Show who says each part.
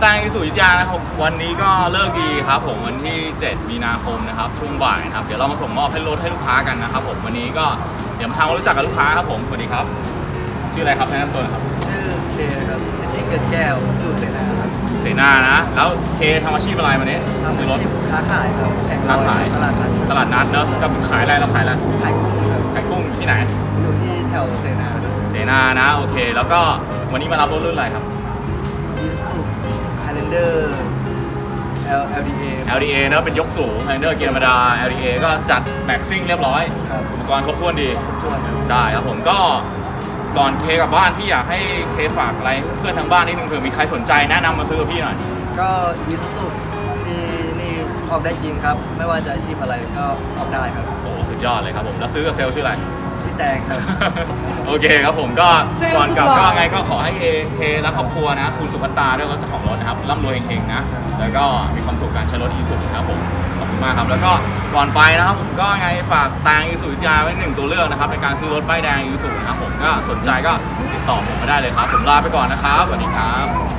Speaker 1: แตงอิสุยุธยานะครับวันนี้ก็เลิกดีครับผมวันที่ 7 มีนาคมนะครับช่วงบ่ายนะครับเดี๋ยวเรามาส่งมอบให้รถให้ลูกค้ากันนะครับผมวันนี้ก็เดี๋ยวมาทำความรู้จักกับลูกค้าครับผมสวัสดีครับ ชื่ออะไรครับแนะนำตัวหน่อยครับ
Speaker 2: ชื่อเคครับเจนนี่เกิดแก้วอยู่เสนาครับ
Speaker 1: เสนานะ แล้วเคทำอาชีพอะไรวันนี้
Speaker 2: ทำ
Speaker 1: ซื้
Speaker 2: อา
Speaker 1: อรถ
Speaker 2: ชีพค้าขายครับแข่ง
Speaker 1: ค้าขาย
Speaker 2: ตลาดนัด
Speaker 1: ตลาดนัดเนอะจะขายอะไรเราขายอะไร
Speaker 2: ขายกุ้งครับ
Speaker 1: ขายกุ้งอยู่ที่ไหน
Speaker 2: อยู่ที่แถวเสนาครับ
Speaker 1: เสนานะโอเค แล้วก็วันนี้มารับรถรุ่นอะไรครับ
Speaker 2: ยูสุไฮแลนเดอร์ L LDA
Speaker 1: LDA เนอะเป็นยกสูงไฮเดอร์เกียร์ธรรมดา LDA ก็จัดแม็กซิ่งเรียบร้อย
Speaker 2: ครับ
Speaker 1: อุปกรณ์ครบถ้วนดี
Speaker 2: ทวนครับ
Speaker 1: ได้ครับผมก็ก่อนเคกลับบ้านพี่อยากให้เคฝากอะไรเพื่อนทางบ้านนิดนึงเผื่อมีใครสนใจแนะนำมาซื้อกับพี่หน่อย
Speaker 2: ก็ยูสุที่นี่ออกได้จริงครับ ไม่ว่าจะอาชีพอะไรก็ออกได้ครับ
Speaker 1: โอ้สุดยอดเลยครับผม แล้วซื้อกับเซลลชื่ออะไร
Speaker 2: พี่ แตงครับ
Speaker 1: โอเคครับผมก็ก่อนกลับก็ไงก็ขอให้เคเคและครอบครัวนะ คุณสุภัตตาด้วยก็เจ้าของรถนะครับร่ำรวยเฮงๆนะ แล้วก็มีความสุขการใช้รถอีสุนะครับผมขอบคุณมากครับ แล้วก็ก่อนไปนะครับผมก็ไงฝากแตงอีสุยาไว้หนึ่งตัวเลือกนะครับในการซื้อรถป้ายแดงอีสุนะครับผมก็สนใจก็ติดต่อผมมาได้เลยครับ ผมลาไปก่อนนะครับสวัสดีครับ